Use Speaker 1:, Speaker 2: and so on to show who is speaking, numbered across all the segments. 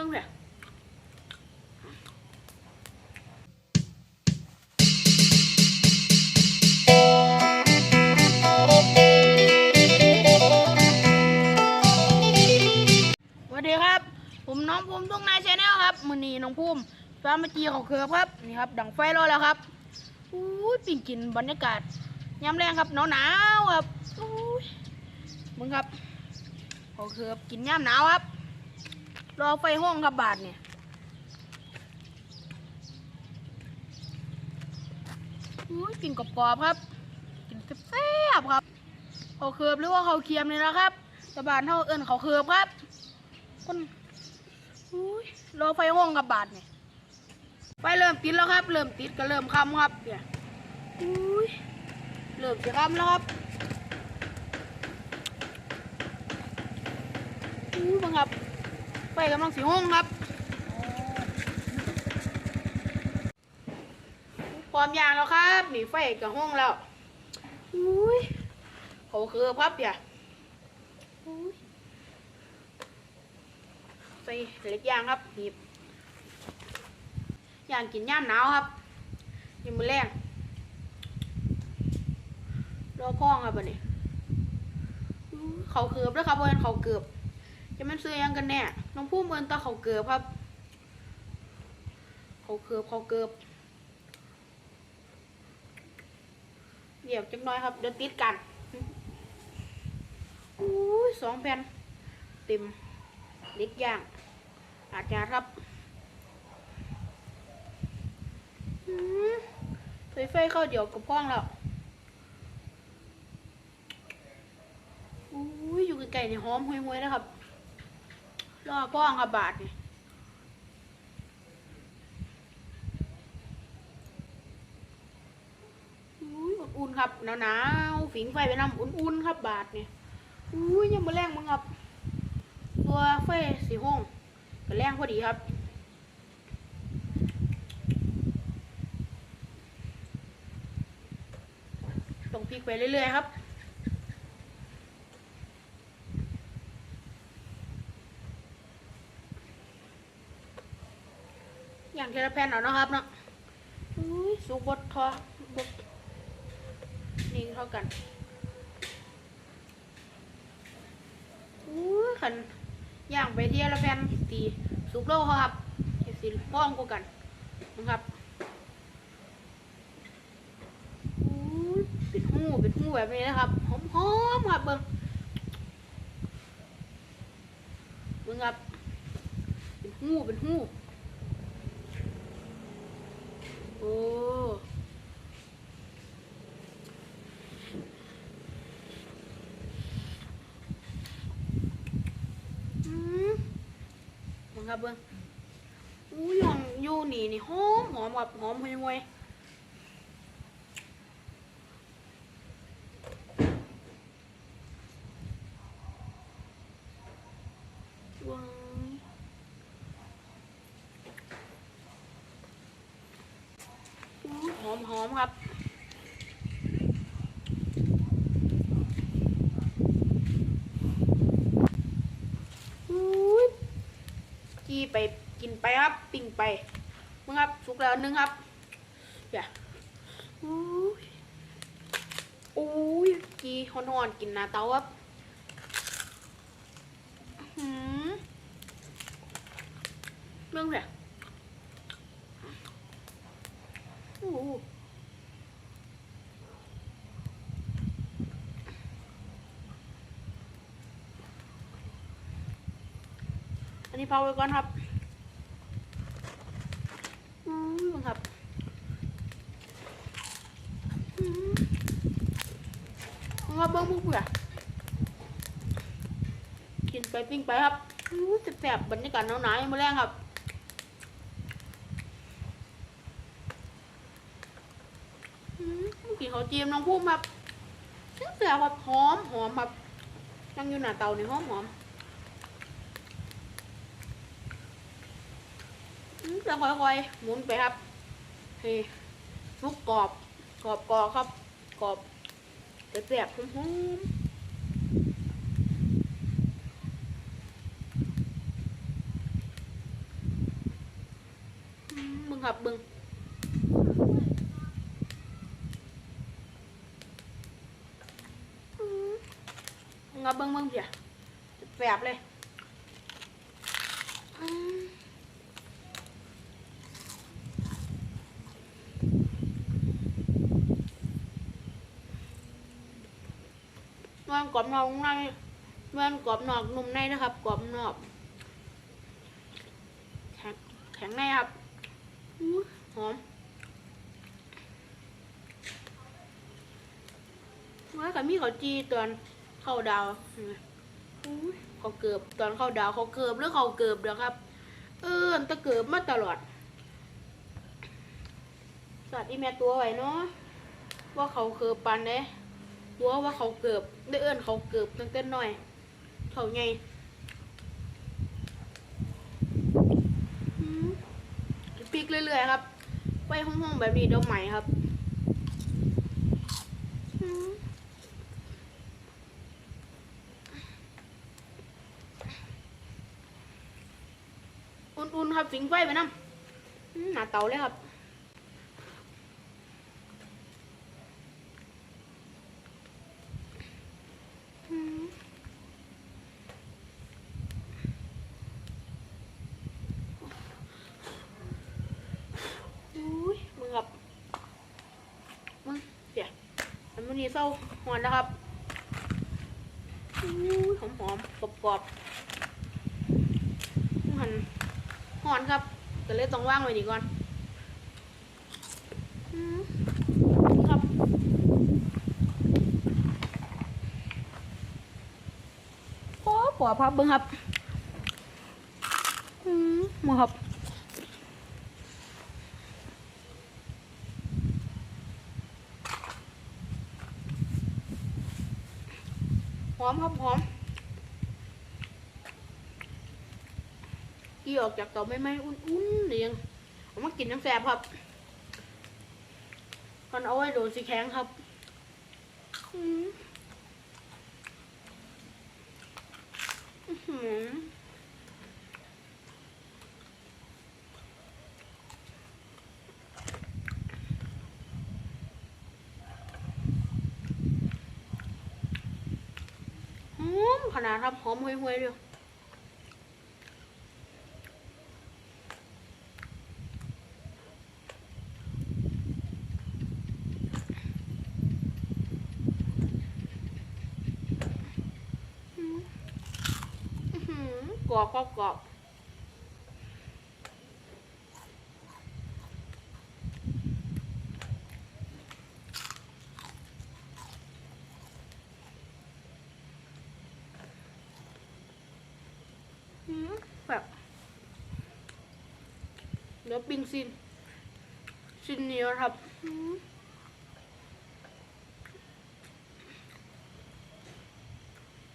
Speaker 1: รื่องเถอะสวัสดีครับ ผมน้องภูมิทุ่งนายชาแนลครับมือนีน้องภูมิฟ้ามาจีเขาเคือครับนี่ครับ ดังไฟรอแล้วครับอู้ยปิ่งกินบรรยากาศยามแรงครับหนาวหนาวครับอู้ยมึงครับเขาเคือกินยามหนาวครับ รอไฟห้องครับบาทเนี่ยอุ้ยกินกรอบครับ กินแซ่บครับเขาเคือบหรือว่าเขาเคียมเนี่ยนะครับแตะบานเท่าเอิญเขาเคือบครับคนอุ้ยรอไฟห้องกับบาทเนี่ยไฟเริ่มติดแล้วครับ เริ่มติดก็เริ่มคำครับเนี่ยอุ้ยเริ่มจะคำแล้วครับอุ้ยบังครับ ไฟกำลังสีห้องครับพร้อมยางแล้วครับนี่ไฟกับห้องแล้วอุ้ยเขาคือพับอย่าอุ้ยใส่เล็กยางครับหนีบยางกินย่ามหนาวครับยังมือแรงรอพ่องครับบัดนี้อู้เขาเกือบแล้วครับเพื่อนเขาเกือบจะมันซื้อยังกันแน่ น้องผู้เมินตาเขาเกือบครับ เขาเกือบเขาเกือบเดี๋ยวจักน้อยครับเดี๋ยวติดกันอุ้ยสองแผ่นเต็มเล็กย่าง อาจจะครับอืมไฟไฟเข้าเดี๋ยวกับพ้องแล้วอุ้ยอยู่ไกลๆเนี่ยหอมห่วยๆนะครับ รอพ่องกับบาทนี่อุ้ยอุ่นครับหนาวๆฝิงไฟไปน้ำอุ่นๆครับบาทนี่ยอุ้ยยังมาแรงมึงครับ ตัวไฟสีห้องก็แรงพอดีครับต้องพลิกไปเรื่อยๆครับ อย่าง เทละแผ่นเอานะครับเนาะอุ้ยสุกบดทอบดนี่เท่ากันอุ้ยขันย่างไปเทียละแผ่นตีสุกโลครับเห็ดสีป้องกว่ากันนะครับอุ้ยปิดหูปิดหูแบบนี้นะครับหอมๆครับเบิ้งเบิ้งครับเป็นหูเป็นหู โอ้อืมมึงครับเบิ้งอู้ยองอยู่นี่นี่หอมหอมแบบหอมพยังไงว้ายอู้ หอมหอมครับอุ้ยจีไปกินไปครับ ปิ่งไปมึงครับสุกแล้วนึงครับอย่าอุ้ยอุ้ยจีฮอนอนๆกินนาเตาครับหืมเรื่องอะไรอู้หูอันนี้ เผาไว้ก่อนครับอืมครับอืมมึงครับเบิ้งพวกเผื่อกินไปปิ้งไปครับอู้แสบๆบรรยากาศหนาวๆยังมาแรงครับอืมกินข้าวเจียมน้องพูมครับเสียบแบบหอมหอมแบบนั่งอยู่หน้าเตาในี่หอมหอมอืม จะค่อยๆหมุนไปครับเฮ้ฟุกกรอบกรอบกรอบครับกรอบแสบๆหอมๆครับบิ้งงับเบิ้งเบิ้งเพียแสบเลยอืมนอน กรอบนอกในนอนกรอบนอกนุ่มในนะครับกรอบนอกแข็งแข็งในครับหอมว่ากับมีเขาวจีตอนเข้าดาวเห็นไหมอู้เขาเกือบตอนเข้าดาวเขาเกือบหรือเขาเกือบเด้อครับ เออตะเกือบมาตลอดสัตว์อีแม่ตัวไว้เนาะว่าเขาเกือบปันเด้ ตัวว่าเขาเกือบได้เอื้อนเขาเกือบตั้งแต่น้อยเขาไงพลิกเรื่อยๆครับไปห้องๆแบบนี้เดี๋ยวใหม่ครับอุ่นๆครับสิงไฟไปน้ำอืมหนาเตาเลยครับอืม อุ้ยมึงครับมึงเดี๋ยวอั นี้เศร้าหอนนะครับหอมหอมกรอบกรอบหันหอนครับก็เลยต้องว่างไว้ดีก่อนครับโอ้ปอบครับเบิ้งครับอืมมึงครับ หอมครับหอมกี่ออกจากเตาไม่ไหมอุ่นๆเนียงเอามากินน้ำแสบครับก่อนเอาไว้โดนสีแข็งครับอืมอื้อหือหอมข นาดครับหอมห่วยๆเลยอืมอื้อหือกรอบกรอบกรอบอืมแบบ เดี๋ยวปิ้งซินซินเหนียวครับอืม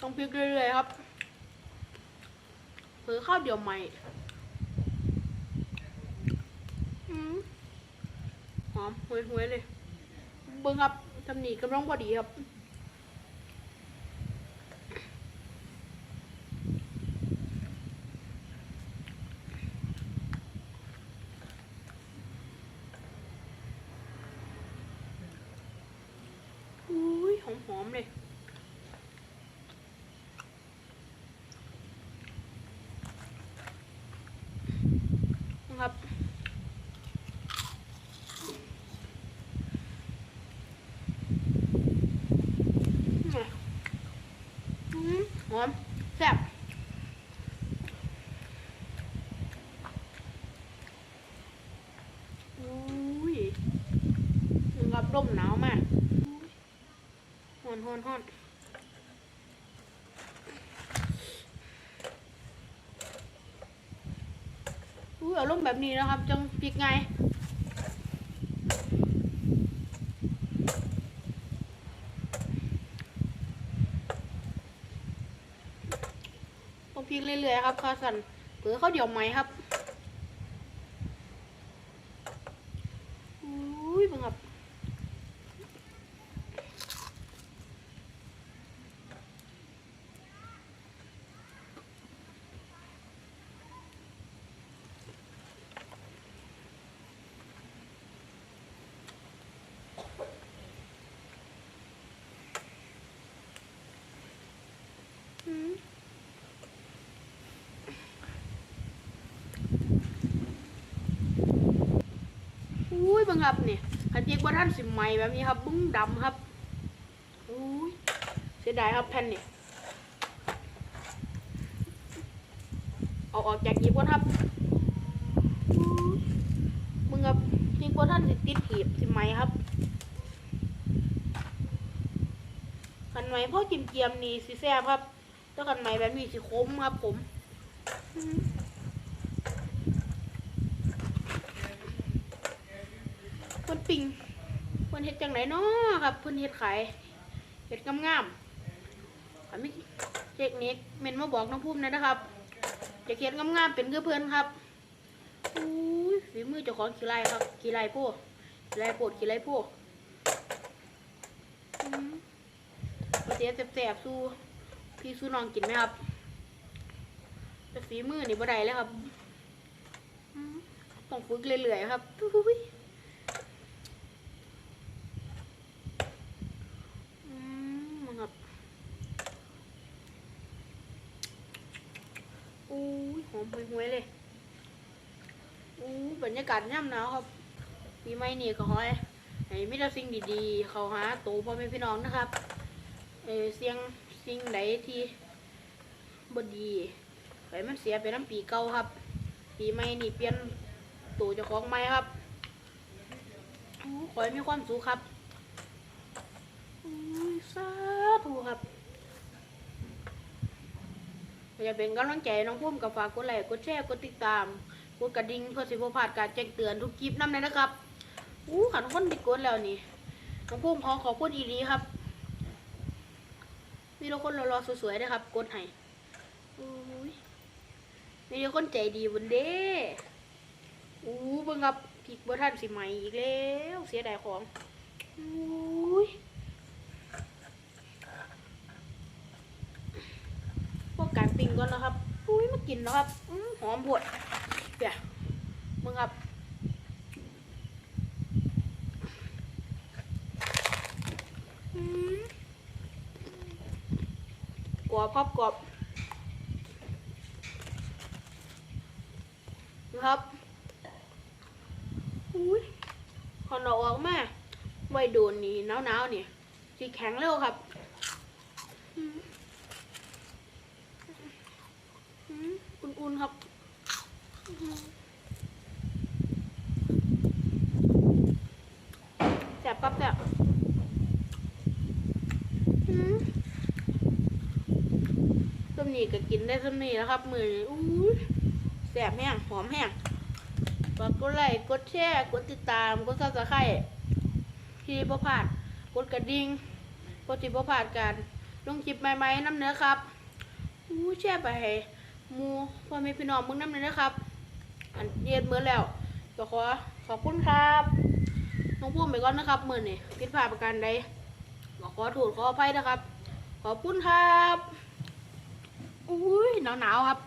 Speaker 1: ต้องพลิกเรื่อยๆครับเผือข้าวเดียวใหม่อืมหอมหวยหวยๆเลย เบิ้งครับทำหนีกำลังพอดีครับ อุ้ยหอมหอมๆ เลยครับอืมหอมแซ่บอุ้ยนะครับร่มหนาวมากฮอนฮอนฮอน อุ้ยอารมแบบนี้นะครับจังพริกไงต้องพลิกเรื่อยๆครับข้าวสันเผือข้าวเดียวไหมครับอุ้ยเบังครับ อืมอุ้ยเบังครับนี่คันเจ๊กว่าท่านสิใหม่แบบนี้ครับบึ้งดำครับอุ้ยเสียดายครับแผ่นนี่เอาออกจากหยิบก่อนครับมึงครับเจ๊กว่าท่านสิติดหีบสิใหม่ครับคันใหม่พ่อกิมเกียมๆนี่สิแซ่บครับถ้าคันใหม่แบบนี้สิคมครับผมอืม เพิ่น ปิงเพิ่นเฮ็ดจังไดเนาะครับเพิ่นเฮ็ดขายเฮ็ดงามๆอันนี้เทคนิคเมนมาบอกน้องภูมิหนอยนะครับจะเฮ็ดงามๆเป็นคือเพิ่อนครับอุ้ยฝีมือเจ้าของขี้ไรครับขี้ไร่ผู้ขี้ไร่โพดขี้ไร่ผู้อืมเสียแสบๆสู้พี่สู้น้องกินไหมครับแต่ฝีมือนี่บ่ได้เลยครับต้องฝึกเรื่อยๆครับอุ้ย อืมมันแบบอู้ยห อมห่วยๆเลยอู้บรรยากาศย่ำหนาวครับปีใหม่นี่ก็ขอให้ให้มีแต่สิ่งดีๆ เขาหาตัวพ่อแม่พี่น้องนะครับเออเสียงสิ่งใดที่บดีให้มันเสียไปน้ำปีเก่าครับ ปีใหม่นี่เปลี่ยนตัวเจ้าของใหม่ครับอู้ขอให้มีความสุขครับอุ้ยสาธุครับ อยาเป็นกำลังใจน้องพุ่มกับฝากกดไลค์กดแชร์กดติดตามกดกระดิ่งเพื่อสิบพลาดการแจ้งเตือนทุกคลิปนำเลยนะครับอู้ขันคนติดกดแล้วนี่น้องพุ่มขอขอบคุณอีรีครับมีทุกคนรอๆสวยๆนะครับ กดให้มีทุกคนใจดีบนเด้อู้บิ่งครับผิดบ่ทันสิใหม่อีกแล้ว เสียดายของอุ้ย พว ก่อนนะครับอุ้ยมากินแล้วครับอมหอมปวดเดี๋ยวมึงครับกรอบครับกรอบนะครับอุ้ยขอนเอาออกมาไว้โดนนี่หนาวๆนี่สีแข็งเร็วครับอืม อืมอุ่นๆครับอื้อหือแสบปั๊บแสบอืม ส้มนี่ก็กินได้ส้มนี่แล้วครับ มืออู้แสบแห้งหอมแห้งฝากกดไลค์กดแชร์กดติดตามกดซับสไครต์ที่บ่พลาดกดกระดิ่งกดที่บ่พลาดกันลงคลิปใหม่ๆน้ำเนื้อครับอู้แชร์ไปให้มูพ่อแม่พี่น้องมึงน้ำเลยนะครับ อันเย็นเมื่อแล้วก็ขอขอบคุณครับน้องพูดไปก่อนนะครับมือนี่ผิดพลาดประการใด ขอโทษขออภัยนะครับ ขอบคุณครับ อุ้ยหนาวๆครับ